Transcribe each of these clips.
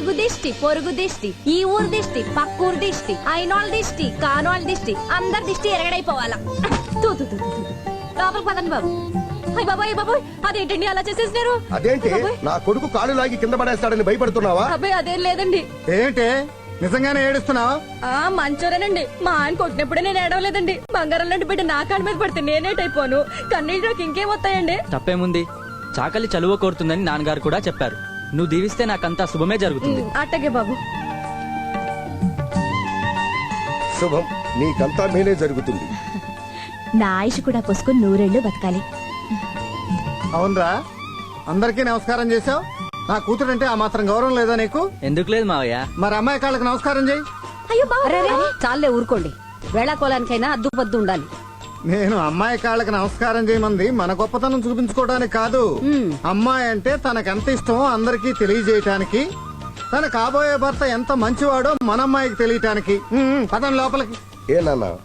ఇరుగు దిష్టి పొరుగు దిష్టి ఈ ఊరు దిష్టి పక్కూరు దిష్టి అయినోళ్ళ దిష్టి కానోళ్ళ దిష్టి అందరి దిష్టి ఎరగడైపోవాలా. తూ తూ తూ తూ, తూ. లోపలికి పదండి బాబు. అయ్య బాబాయ్ బాబాయ్ అదేంటండి అలా చేసేసినారు? అదేంటి? బాబోయ్. నా కొడుకు కాలు లాగి కింద పడేస్తాడని భయపడుతున్నావా? అబ్బాయి అదేం లేదండి. ఏంటి? నిజంగానే ఏడుస్తున్నావు? ఆ మంచోరేనండి. మా ఆయన కొట్టినప్పుడే నేను ఏడవలేదండి. బంగారం లాంటి బిడ్డ నా కాళ్ళ మీద పడితే నేనేటైపోను కన్నీళ్ళు నాకు ఇంకేం వస్తాయండి? తప్పేముంది? చాకలి చలువ కోరుతుందని నాన్నగారు కూడా చెప్పారు. నువ్వు దీవిస్తే నాకంతా శుభమే జరుగుతుంది. అట్టగే బాబు. శుభం నీకంతా మేలే జరుగుతుంది. నా ఆయుష్ కూడా పోసుకుని నూరేళ్ళు బతకాలి. అవునరా అందరికీ నమస్కారం చేసావు నా కూతురంటే ఆ మాత్రం గౌరవం లేదా నీకు? ఎందుకు లేదు మావయ్య. మరి అమ్మాయి కాళ్ళకి నమస్కారం చేయి. అయ్యో చాలే ఊరుకోండి. వేళాకోలానికైనా అద్దు పద్దు ఉండాలి. నేను అమ్మాయి కాళ్ళకి నమస్కారం చేయమంది. మన గొప్పతనం చూపించుకోవడానికి కాదు. అమ్మాయి అంటే తనకెంత ఇష్టమో అందరికీ తెలియజేయటానికి తన కాబోయే భర్త ఎంత మంచివాడో మన అమ్మాయికి తెలియటానికి. పదం లోపలికి. ఏ నాన్న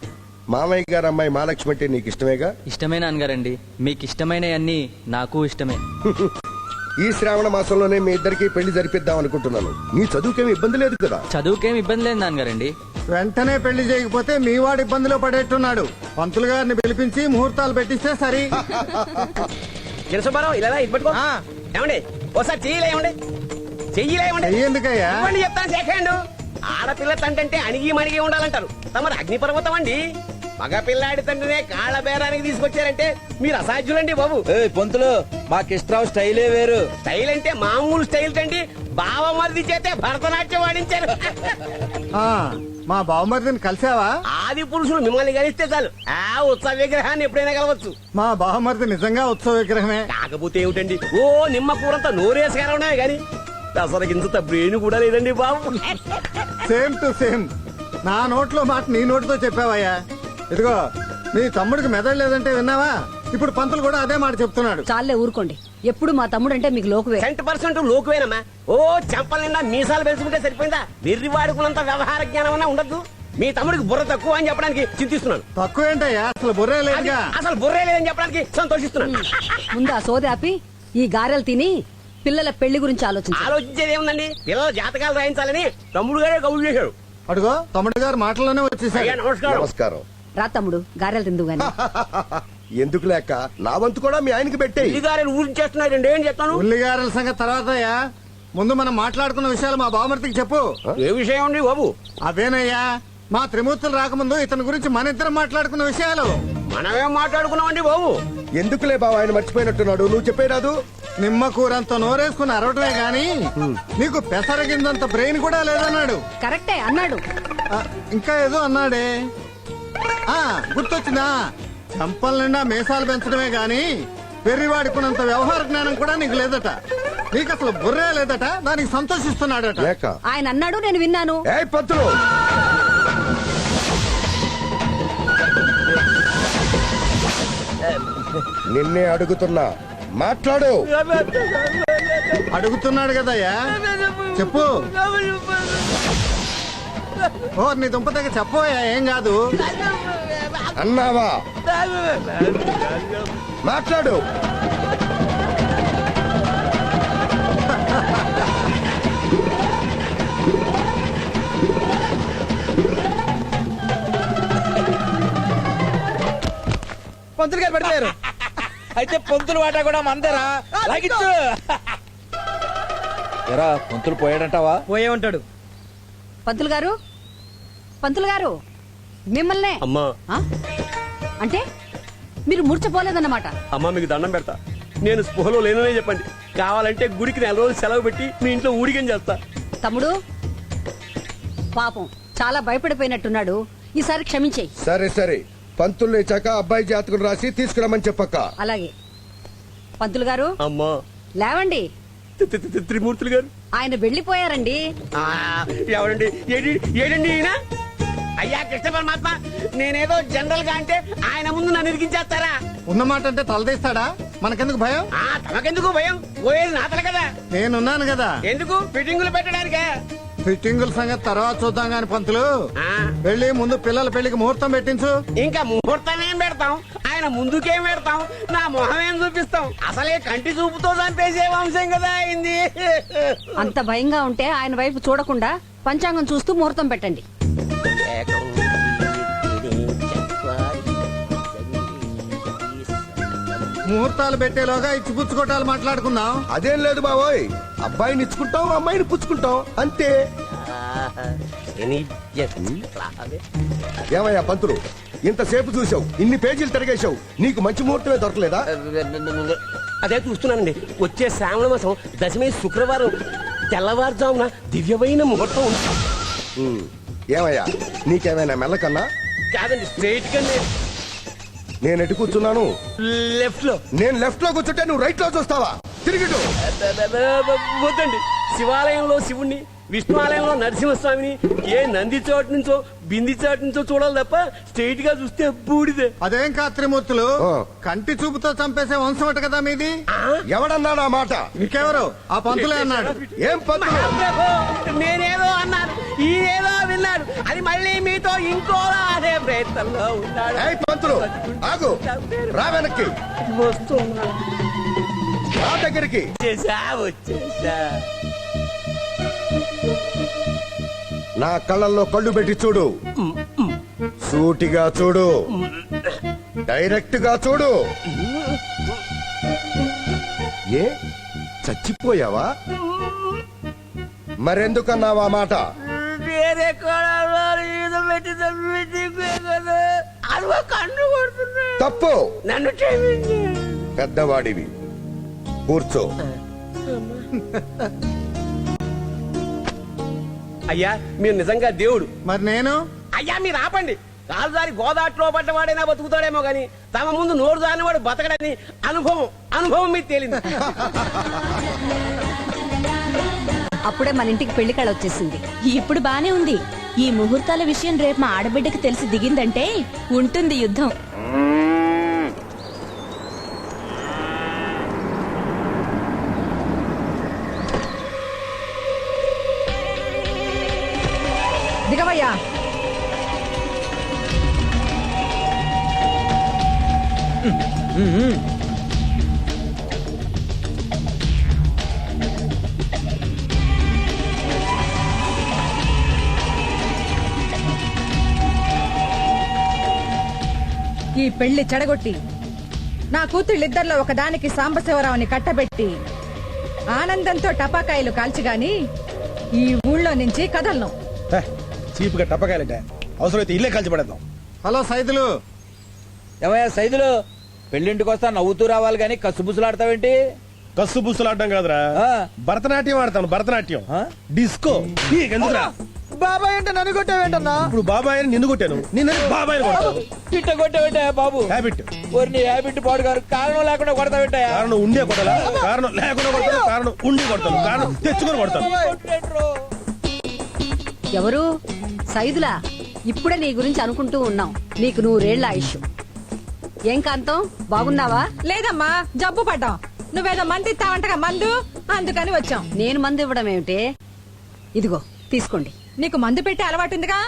మామయ్య గారు అమ్మాయి మహాలక్ష్మి అంటే నీకు ఇష్టమేగా? ఇష్టమే నాన్నగారండి. మీకు ఇష్టమైనవన్నీ నాకు ఇష్టమే. ఈ శ్రావణ మాసంలోనే మీ ఇద్దరికి పెళ్ళి జరిపిద్దాం అనుకుంటున్నాను నీ చదువుకేమి ఇబ్బంది లేదు కదా? చదువుకేం ఇబ్బంది లేదు నాన్నగారండి. వెంటనే పెళ్ళి చేయకపోతే మీ వాడు ఇబ్బందిలో పడేట్టున్నాడు. పంతులు గారిని పిలిపించి ముహూర్తాలు పెట్టిస్తే సరి. చిరసుబ్బారావు ఇలా ఇది పట్టుకో. ఏమండి? ఒకసారి చెయ్యలేమండి చెయ్యలేమండి ఎందుకయ్యా ఇవ్వండి చెప్తాను సెకండ్ ఆడపిల్ల తంటే అణిగి మణిగి ఉండాలంటారు. తమరు అగ్నిపర్వతం అండి. మగ పిల్లాడి తండ్రినే కాళ్ళ బేరానికి తీసుకొచ్చారంటే మీరు అసాధ్యులండి బాబు. ఏయ్ పొంతులు మాకిష్టరావు స్టైలే వేరు. స్టైల్ అంటే మామూలు స్టైల్ తండి బావమరిది చేతే భరతనాట్యం వాడించారు ఆ, మా బావమరిదిని కలిసావా? ఆది పురుషులు మిమ్మల్ని కలిస్తే చాలు. ఆ ఉత్సవ విగ్రహాన్ని ఎప్పుడైనా కలవచ్చు. మా బావమరిది నిజంగా ఉత్సవ విగ్రహమే. కాకపోతే ఏమిటండి? ఓ నిమ్మ కూరంతా నోరేసి కలవడమే గాని అసలు ఇంత బ్రెయిన్ కూడా లేదండి బాబు. సేమ్ టు సేమ్ నా నోట్లో మాట నీ నోటితో చెప్పావయ్యా. ఇదిగో నీ తమ్ముడికి మెదడు లేదంటే విన్నావా? ఇప్పుడు పంతులు కూడా అదే మాట చెప్తున్నాడు. చాలే ఊరుకోండి. ఎప్పుడు మా తమ్ముడు అంటే మీకు లోకువే. Cent percent లోకువేనమ్మా. ఓ చెంపల నిండా మీసాలు పెంచుకుంటే సరిపోయిందా? వెర్రి వాడుకున్నంత వ్యవహార జ్ఞానం అన్నా ఉండద్దు మీ తమ్ముడికి బుర్ర తక్కువ అని చెప్పడానికి చింతిస్తున్నాను. తక్కువ ఏంటయ్యా? అసలు బుర్రే లేదుగా. అసలు బుర్రే లేదని చెప్పడానికి సంతోషిస్తున్నాను. ముందు ఆ సోది ఆపి ఈ గారెలు తిని పిల్లల పెళ్ళి గురించి ఆలోచించు. ఆలోచించేది ఏముందండి? పిల్లల జాతకాలు రాయించాలని తమ్ముడు గారే కబులు చేశాడు. అడుగో తమ్ముడు గారు మాటల్లోనే అయ్యా వచ్చేసాడు నమస్కారం. నమస్కారం. రా తమ్ముడు గారెలు తిందు గాని. ఎందుకు లేక? నా వంతు కూడా మీ ఆయనకి గారు ఊరించేస్తున్నారండి ఏం చెప్తాను ఉల్లిగారల సంగతి తర్వాత అయ్యా ముందు మనం మాట్లాడుకున్న విషయాలు మా బావమరిదికి చెప్పు. ఏ విషయం అండి బాబు? అవేనయ్యా మా త్రిమూర్తులు రాకముందు ఇతని గురించి మన ఇద్దరం మాట్లాడుకున్న విషయాలు. మనమేం మాట్లాడుకున్నామండి బాబు? ఎందుకులే బావ ఆయన మర్చిపోయినట్టున్నాడు? నువ్వు చెప్పేరాదు నిమ్మ కూరంత నోరేసుకుని అరవటమే గాని నీకు పెసరగిందంత బ్రెయిన్ కూడా లేదన్నాడు. కరెక్టే అన్నాడు. ఇంకా ఏదో అన్నాడే. ఆ గుర్తొచ్చిందా? చంపల నిండా మీసాలు పెంచడమే గాని పెర్రివాడుకున్నంత వ్యవహార జ్ఞానం కూడా నీకు లేదట. నీకు అసలు బుర్రే లేదట దానికి సంతోషిస్తున్నాడట. లేక ఆయన అన్నాడు నేను విన్నాను. ఏ నిన్నే అడుగుతున్నా. మాట్లాడు! అడుగుతున్నాడు కదయ్యా? చెప్పు. ఓ నీ దుంప దగ్గర చెప్పోయా ఏం కాదు. అన్నావా? మాట్లాడు. పొంతులు గారు పడిపోయారు. అయితే పొంతులు వాటా కూడా మందరా? లాగిచ్చు. ఎరా పొంతులు పోయాడంటావా? పోయే ఉంటాడు. పంతులు గారు? పంతులు గారు? మిమ్మల్నే? అమ్మా. ఆ? అంటే మీరు మూర్చపోలేదన్నమాట అమ్మా మీకు దండం పెడతా. నేను స్పృహలో లేననే చెప్పండి. కావాలంటే గుడికి నెల రోజులు సెలవు పెట్టి మీ ఇంట్లో ఊడిగం చేస్తా. తమ్ముడు పాపం చాలా భయపడిపోయినట్టున్నాడు. ఈసారి క్షమించేయి. సరే సరే. పంతులు లేచాక అబ్బాయి జాతకం రాసి తీసుకురమ్మని చెప్పక్క. అలాగే. పంతులు గారు అమ్మా. లేవండి. తి- తి- తి- త్రిమూర్తులు గారు. ఆయన వెళ్ళిపోయారండి. ఆ, ఎవరండి? ఏడి ఏడండి ఈయన? అయ్యా కృష్ణ పరమాత్మ నేనేదో జనరల్గా అంటే ఆయన ముందు నన్ను ఇరికించేస్తారా? ఉన్నమాట అంటే తలదీస్తాడా? మనకెందుకు భయం? ఆ తమకెందుకు భయం? పోయేది నాతల కదా. నేనున్నాను కదా. ఎందుకు? ఫిట్టింగులు పెట్టడానికే? ఫిట్టింగుల సంగతి తర్వాత చూద్దాం గాని పంతులు. ఆ, వెళ్ళి ముందు పిల్లల పెళ్ళికి ముహూర్తం పెట్టించు. ఇంకా ముహూర్తం ఏం పెడతాం? ఆయన ముందుకేం పెడతాం? నా మొహం ఏం చూపిస్తాం? అసలే కంటి చూపుతో చంపేసే వంశం కదా అయింది. అంత భయంగా ఉంటే ఆయన వైపు చూడకుండా పంచాంగం చూస్తూ ముహూర్తం పెట్టండి. ముహూర్తాలు పెట్టేలోగా ఇచ్చిపుచ్చుకోటాలు మాట్లాడుకుందాం. అదేం లేదు బావోయ్. అబ్బాయిని ఇచ్చుకుంటాం అమ్మాయిని పుచ్చుకుంటాం. అంతే. ఏమయ్యా పంతులు ఇంతసేపు చూసావు ఇన్ని పేజీలు తిరగేశావు నీకు మంచి ముహూర్తమే దొరకలేదా? అదే చూస్తున్నానండి. వచ్చే శ్రావణ మాసం దశమి శుక్రవారం తెల్లవారుజామున దివ్యమైన ముహూర్తం ఉంది. ఏమయ్యా నీకేమైనా మెల్లకన్నా? కాదండి స్ట్రైట్గా నేను ఎటు కూర్చున్నాను? లెఫ్ట్లో. నేను లెఫ్ట్లో కూర్చుంటే నువ్వు రైట్లో చూస్తావా? తిరిగిటు వద్దండి. శివాలయంలో శివుణ్ణి విష్ణు ఆలయంలో నరసింహస్వామిని ఏ నంది చోటు నుంచో బింది చోటు నుంచో చూడాలి తప్ప స్ట్రైట్గా చూస్తే బూడిదే. అదేం కాదు త్రిమూర్తులు ఆ. కంటి చూపుతో చంపేసే వంశం అట కదా మీది? ఎవడన్నాడు ఆ మాట? ఇంకెవరు ఆ పంతులే అన్నాడు. ఏం పంతులు? నేనేదో అన్నాను. ఈయనేదో అది మళ్ళీ మీతో ఇంకోలా అనే ప్రయత్నంలో ఉన్నాడు ఏయ్ పంతులు ఆగు. రా వెనక్కి. వస్తున్నా. దగ్గరికి. వచ్చేసా వచ్చేసా. నా కళ్ళల్లో కళ్ళు పెట్టి చూడు. సూటిగా చూడు. డైరెక్ట్గా చూడు. ఏ? చచ్చిపోయావా? మరెందుకన్నావా మాట? కదా? కన్ను కొడుతున్నా తప్పు. నన్ను క్షమించు. పెద్దవాడివి. కూర్చో. అయ్యా మీరు నిజంగా దేవుడు. మరి నేను? అయ్యా మీరు ఆపండి. రాజుదారి గోదాట్లో పడ్డవాడైనా బతుకుతాడేమో గాని తమ ముందు నోరు దానివాడు బతకడని అనుభవం అనుభవం మీకు తేలింది. అప్పుడే మన ఇంటికి పెళ్ళికాడ వచ్చేసింది. ఇప్పుడు బానే ఉంది. ఈ ముహూర్తాల విషయం రేపు మా ఆడబిడ్డకి తెలిసి దిగిందంటే ఉంటుంది యుద్ధం. దిగవయ్యా. ఈ పెళ్ళి చెడగొట్టి నా కూతుళ్ళిద్దరిలో ఒకదానికి సాంబశివరావుని కట్టబెట్టి ఆనందంతో టపాకాయలు కాల్చిగాని ఈ ఊళ్ళో నుంచి కదలను. చీప్గా టప్పకాయలంటే అవసరమైతే ఇల్లే కలిసి పడేద్దాం. హలో సైదులు. ఏమయ్యా సైదులు? పెళ్ళింటికి వస్తా నవ్వుతూ రావాలి కానీ కసుబుసులాడతావేంటి? కస్సు బుస్సులాడడం కాదురా. ఆ. భరతనాట్యం ఆడతాను భరతనాట్యం. ఆ? డిస్కో. బాబాయ్ అంటే నన్ను కొట్టావేంటన్నా? ఇప్పుడు బాబాయ్ అని నిన్ను కొట్టాను. నిన్ను బాబాయ్ పిట్ట కొట్టావేంటే బాబు? హ్యాబిట్ నీ హ్యాబిట్ పాడు గారు. కారణం లేకుండా కొడతావేంటయా కారణం ఉండే కొట్టాలా? కారణం లేకుండా కొడతాను కారణం ఉండి కొడతాను కారణం తెచ్చుకొని కొడతాను. ఎవరు? సైదులా? ఇప్పుడే నీ గురించి అనుకుంటూ ఉన్నాం. నీకు నూరేళ్ళ ఆయుష్ ఏం కాంతం? బాగున్నావా? లేదమ్మా జబ్బు పడ్డాం. నువ్వేదో మంది ఇస్తావంటగా మందు? అందుకని వచ్చాం. నేను మందు ఇవ్వడం ఏమిటే? ఇదిగో తీసుకోండి. నీకు మందు పెట్టే అలవాటుందిగా?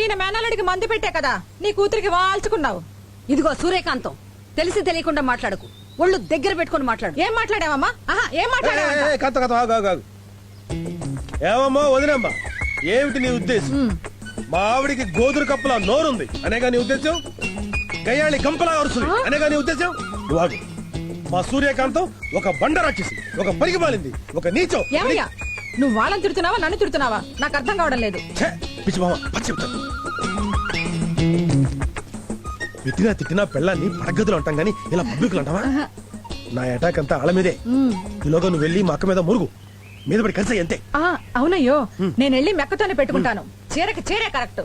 ఈయన మేనల్లుడికి మందు పెట్టే కదా నీ కూతురికి వాల్చుకున్నావు. ఇదిగో సూర్యకాంతం తెలిసి తెలియకుండా మాట్లాడకు. ఒళ్ళు దగ్గర పెట్టుకొని మాట్లాడు. ఏం మాట్లాడావమ్మా? ఆహా ఏం మాట్లాడావా కథ కథ ఆగు ఆగు ఆగు. ఏమమ్మా వదినమ్మా ఏమిటి నీ ఉద్దేశం? మా ఆవిడికి గోధుర కప్పుల నోరుంది. అనేగా నీ ఉద్దేశం? గయ్యాళి గంపలా అరుస్తుంది. అనేగా నీ ఉద్దేశం? ఆగు. మా సూర్యకాంతం ఒక బండ రాక్షసి ఒక పరికి మాలింది ఒక నీచం. ఏమయ్యా? నువ్వు వాళ్ళని తిడుతున్నావా నన్ను తిడుతున్నావా? నాకు అర్థం కావడం లేదు. పిచ్చి మామ పచ్చి చెప్తాను తిట్టినా తిట్టినా పెళ్ళాన్ని పడగదులు అంటాం గానీ ఇలా పబ్లిక్ అంటావా? నా అటాక్ అంతా ఆళ్ళ మీదే. ఈలోగా నువ్వు వెళ్ళి మా అక్క మీద మురుగు. మీద పడి కలిసి అంతే. ఆ అవునయ్యో. నేను వెళ్ళి మెక్కతోనే పెట్టుకుంటాను. చీరకి చీరే కరెక్ట్.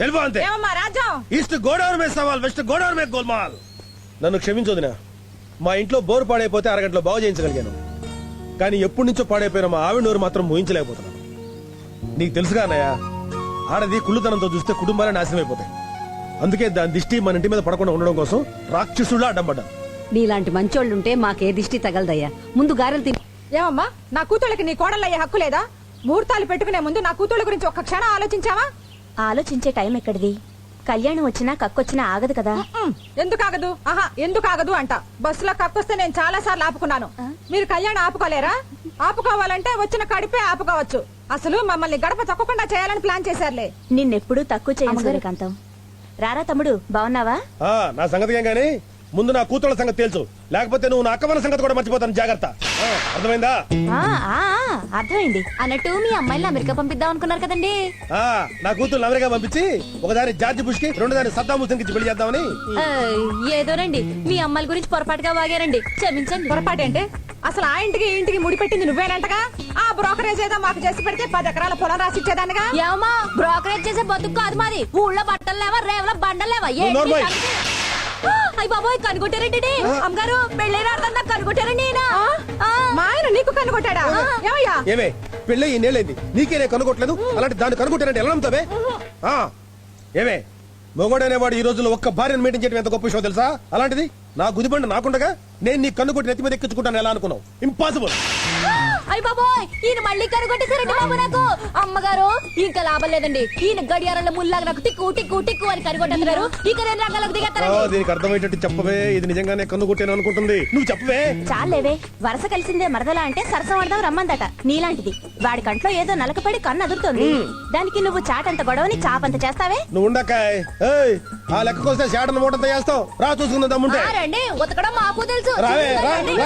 వెళ్ళిపో అంతే. ఏమమ్మా రాజ్యం ఈస్ట్ గోదావరి మీద సవాల్ వెస్ట్ గోదావరి మీద గోల్మాల్. నన్ను క్షమించొదినా. మా ఇంట్లో బోర్ పాడైపోతే అరగంటలో బాగు చేయించగలిగాను. కానీ ఎప్పటి నుంచో పాడైపోయిన మా ఆవిడ నోరు మాత్రం మోయించలేకపోతున్నాను. నీకు తెలుసుగా అన్నయ్య ఆడది కుళ్ళుతనంతో చూస్తే కుటుంబాలే నాశనం అయిపోతాయి. అందుకే దాని దిష్టి మన ఇంటి మీద పడకుండా ఉండడం కోసం రాక్షసులా అడ్డం పడ్డాను నీలాంటి మంచోళ్ళుంటే మాకే దిష్టి తగలదయ్యా. ముందు గారెలు తిని ఏమమ్మా నా కూతుళ్ళకి నీ కోడలు అయ్యే హక్కు లేదా? ముహూర్తాలు పెట్టుకునే ముందు నా కూతుళ్ళ గురించి ఒక్క క్షణం ఆలోచించావా? ఆలోచించే టైం ఎక్కడిది? కళ్యాణం వచ్చినా కక్కొచ్చినా ఆగదు కదా? ఎందుకు ఆగదు? ఆహా ఎందుకు ఆగదు అంట. బస్సులో కక్కొస్తే నేను చాలా సార్లు ఆపుకున్నాను. మీరు కళ్యాణం ఆపుకోలేరా? ఆపుకోవాలంటే వచ్చిన కడిపే ఆపుకోవచ్చు. అసలు మమ్మల్ని గడప తొక్కకుండా చేయాలని ప్లాన్ చేశారులే. నిన్నెప్పుడు తక్కువ చేయను సూర్యకాంతం. రారా తమ్ముడు బాగున్నావా ఆ, నా సంగతి ఏం ముందు నా కూతుళ్ళ సంగతి తెలుసు లేకపోతే నువ్వు నా అక్కవన్న సంగతి కూడా మర్చిపోతాను. జాగ్రత్త. ఆ, అర్థమైందా? ఆ, ఆ, ఆ, అర్థమైంది. అన్నట్టు మీ అమ్మాయిని అమెరికా పంపిద్దాం అనుకున్నారు కదండి. ఆ, నా కూతురు అమెరికా పంపించి ఒకదాని జార్జి బుష్కి రెండు దాని సద్దాం హుస్సేన్కి పెళ్ళి చేద్దామని. ఆ, ఏదోనండి మీ అమ్మాయిల గురించి పొరపాటుగా వాగారండి. క్షమించండి. పొరపాటేంటి అసలు ఆ ఇంటికి ఈ ఇంటికి ముడిపెట్టింది నువ్వేనంటగా? ఆ బ్రోకరేజ్ ఏదో మాకు చేసి పెడితే పది ఎకరాల పొలం రాసి ఇచ్చేదానిగా ఏమా బ్రోకరేజ్ చేసే బతుకు కాదు మాది. ఊళ్ళో బట్టలు లేవా రేవులో బండలు లేవా? ఏంటి నోర్మోయ్. సంగతి? ఆ, అయ్ బాబోయ్ కనుగొట్టారండి అమ్మగారు పెళ్ళైన అర్థం నాకు కనుగొట్టారండి మా ఆయన నీకు కనుగొట్టాడా ఏమయ్యా? ఏమే పెళ్ళి నీకే నేను కనుగొట్టలేదు అలాంటి దాన్ని కనుగొట్టానంటే ఎలా నమ్ముతావే? ఆ, ఏమే మొగోడు అనేవాడు ఈ రోజుల్లో ఒక్క భార్యను మెయింటైన్ చేయడం ఎంత గొప్ప విషయం తెలుసా? అలాంటిది నా గుదిబండి నాకుండగా నేను నీ కన్నుకొట్టి నెత్తి మీద ఎక్కించుకుంటాను ఎలా అనుకున్నావు? ఇంపాసిబుల్ బాబోయ్ ఈయన మళ్ళీ కనుగొట్టేశారండి బాబు నాకు. అమ్మగారు ఇంకా లాభం లేదండి. ఈయన గడియారంలో ముల్లాగా నాకు టిక్కు టిక్కు టిక్కు అని కనుగొట్టేస్తున్నారు ఇక నేను రంగంలోకి దిగేస్తానండి. దీనికి అర్థమయ్యేటట్టు చెప్పవే. ఇది నిజంగానే కన్ను కొట్టాను అనుకుంటుంది. నువ్వు చెప్పవే. చాలేవే. వరస కలిసిందే మరదలా అంటే సరసం ఆడదాం రమ్మందట. నీలాంటిది. వాడి కంట్లో ఏదో నలకపడి కన్ను అదురుతోంది. దానికి నువ్వు చాటంత గొడవని చాపంత చేస్తావే? నువ్వు ఉండకాయ్. ఏయ్ ఆ లెక్కకొస్తే షాటన్ మూటంతా చేస్తావు. రా చూసుకుందాం దమ్ముంటే. ఆ, రండి. ఉతకడం మాకు తెలుసు. రండి.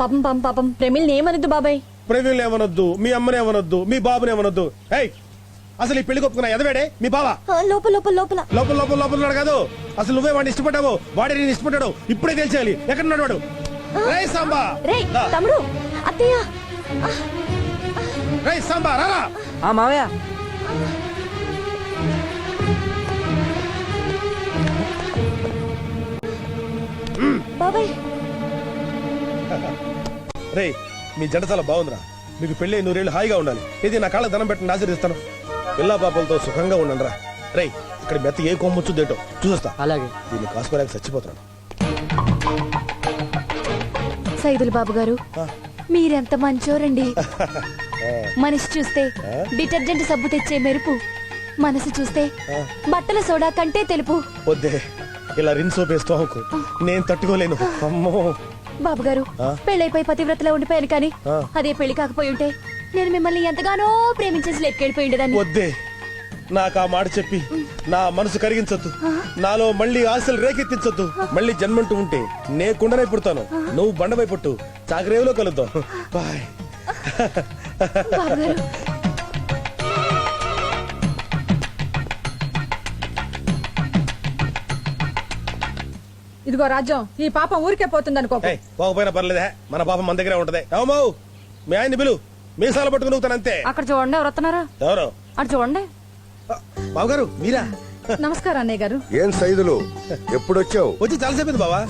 పాపం పాపం పాపం. ప్రేమిల్ని ఏమనద్దు బాబాయ్? ప్రవీణ్ ఏమనొద్దు మీ అమ్మని ఏమనొద్దు మీ బాబుని ఏమనొద్దు. ఏయ్ అసలు ఈ పెళ్ళి కొప్పుకున్నా ఎదవేడే? మీ బావా? ఆ, లోపల లోపల లోపల. లోపల లోపల లోపల ఉన్నాడు కాదు. అసలు నువ్వే వాడిని ఇష్టపడ్డావు? వాడే నేను ఇష్టపడ్డాడు. ఇప్పుడే తెలిసేయాలి. ఎక్కడ ఉన్నాడు వాడు రేయ్ సాంబా. రే దా. తమ్ముడు అత్తయ్య. రేయ్ సాంబా రారా. ఆ మావయ్య. బాబాయ్. రేయ్ మీ జంట చాలా బాగుందిరా. మీకు పెళ్ళి నూరేళ్ళు హాయిగా ఉండాలి. ఇది నా కాళ్ళ ధనం పెట్టిన ఆశీర్దిస్తాను పిల్లా పాపలతో సుఖంగా ఉండండి రా రేయ్ ఇక్కడ మెత్త ఏ కొమ్మొచ్చుదేటో చూస్తా అలాగే. దీన్ని కాసుకోలేక చచ్చిపోతున్నాను. సైదుల్ బాబు గారు మీరెంత మంచోరండి. మనిషి చూస్తే డిటర్జెంట్ సబ్బు తెచ్చే మెరుపు. మనసు చూస్తే బట్టల సోడా కంటే తెలుపు. వద్దే ఇలా రిన్స్ వేస్తావు నేను తట్టుకోలేను. అమ్మో. బాబు గారు ఆ? పెళ్ళైపోయి పతివ్రతలో ఉండిపోయాను కానీ. అదే పెళ్ళి కాకపోయి ఉంటే నేను మిమ్మల్ని ఎంతగానో ప్రేమించేసి లెక్కెళ్ళిపోయి ఉండేదాన్ని వద్దే. నాకు ఆ మాట చెప్పి నా మనసు కరిగించొద్దు. నాలో మళ్ళీ ఆశలు రేకెత్తించొద్దు. మళ్ళీ జన్మంటూ ఉంటే నే కుండనే పుడతాను. నువ్వు బండపై పుట్టు. చాకరేవులో కలుద్దాం. బాయ్. ఇదిగో రాజ్యం ఈ పాపం ఊరికే పోతుందనుకో. ఏయ్, పోకపోయినా పర్లేదే. మన పాపం మన దగ్గరే ఉంటది. ఏమో మీ ఆయన్ని పిలు. మీసాలు పట్టుకుని అంతే అక్కడ చూడండి ఎవరు వస్తున్నారా ఎవరు? అటు చూడండి. బావగారు మీరా? నమస్కారం అన్నయ్య గారు. ఏం సైదులు? ఎప్పుడొచ్చావు? వచ్చి చాలా సేపు బావా.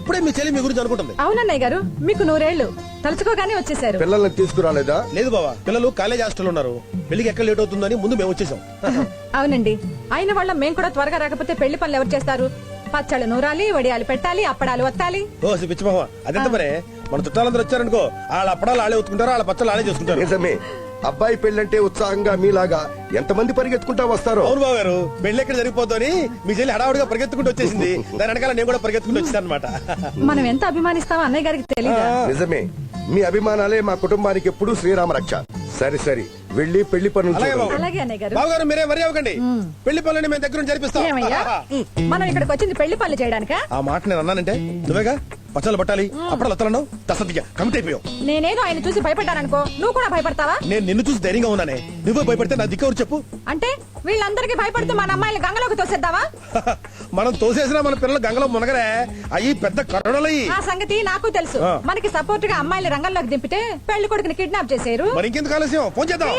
ఇప్పుడే మీ చెల్లి మీ గురించి అనుకుంటుంది. అవునన్నయ్య గారు. మీకు నూరేళ్ళు తలుచుకోగానే వచ్చేసారు పిల్లల్ని తీసుకురాలేదా? లేదు బావా. పిల్లలు కాలేజ్ హాస్టల్ ఉన్నారు. పెళ్ళికి ఎక్కడ లేట్ అవుతుందని ముందు మేము వచ్చేసాం. అవునండి. అయిన వాళ్ళ మేము కూడా త్వరగా రాకపోతే పెళ్ళి పనులు ఎవరు చేస్తారు? పచ్చళ్ళు నూరాలి వడియాలు పెట్టాలి అప్పడాలు వత్తాలి ఓ పిచ్చి మొహం అదెంత మరే? మన చుట్టాలందరూ వచ్చారనుకో వాళ్ళ అప్పడాలు ఆడే ఉతుకుంటారు వాళ్ళ పచ్చళ్ళు ఆడే చేసుకుంటారు. నిజమే. అబ్బాయి పెళ్ళంటే ఉత్సాహంగా మీలాగా ఎంతమంది పరిగెత్తుకుంటా వస్తారో? అవును బాబు గారు పెళ్ళి ఎక్కడ జరిగిపోతుందని మీ చెల్లి హడావుడిగా పరిగెత్తుకుంటూ వచ్చేసింది. దాని వెనకాల నేను కూడా పరిగెత్తుకుంటూ వచ్చాను అనమాట మనం ఎంత అభిమానిస్తామో అన్నయ్య గారికి తెలియదా నిజమే. మీ అభిమానాలే మా కుటుంబానికి ఎప్పుడూ శ్రీరామ రక్ష సరే సరే. వెళ్ళి పెళ్ళి పనులు అలాగే చూడండి. బాబు. అలాగే అన్నయ్య గారు. బాబు గారు మీరే వరి అవ్వకండి. పెళ్ళి పనులని మేము దగ్గర నుంచి జరిపిస్తాం. ఏమయ్యా? మనం ఇక్కడికి వచ్చింది పెళ్ళి పనులు చేయడానికా? ఆ మాట నేను అన్నానంటే నువ్వేగా? పచ్చళ్ళు పట్టాలి. అప్పుడు వత్తలన్నావు దసతిగా కమిట్ అయిపోయావు. నేనేదో ఆయన చూసి భయపడ్డాననుకో నువ్వు కూడా భయపడతావా? నేను నిన్ను చూసి ధైర్యంగా ఉన్నానే. నువ్వే భయపడితే నా దిక్కెవరు చెప్పు? అంటే వీళ్ళందరికీ భయపడుతూ మన అమ్మాయిని గంగలోకి తోసేద్దావా? మనం తోసేసిన మన పిల్లలు గంగలో మునగరే. అయ్యి పెద్ద కరోడలయ్యి ఆ సంగతి నాకు తెలుసు. మనకి సపోర్ట్గా అమ్మాయిని రంగంలోకి దింపితే పెళ్ళి కొడుకుని కిడ్నాప్ చేశారు మరి ఇంకెందుకు ఆలస్యం? ఫోన్ చేద్దాం.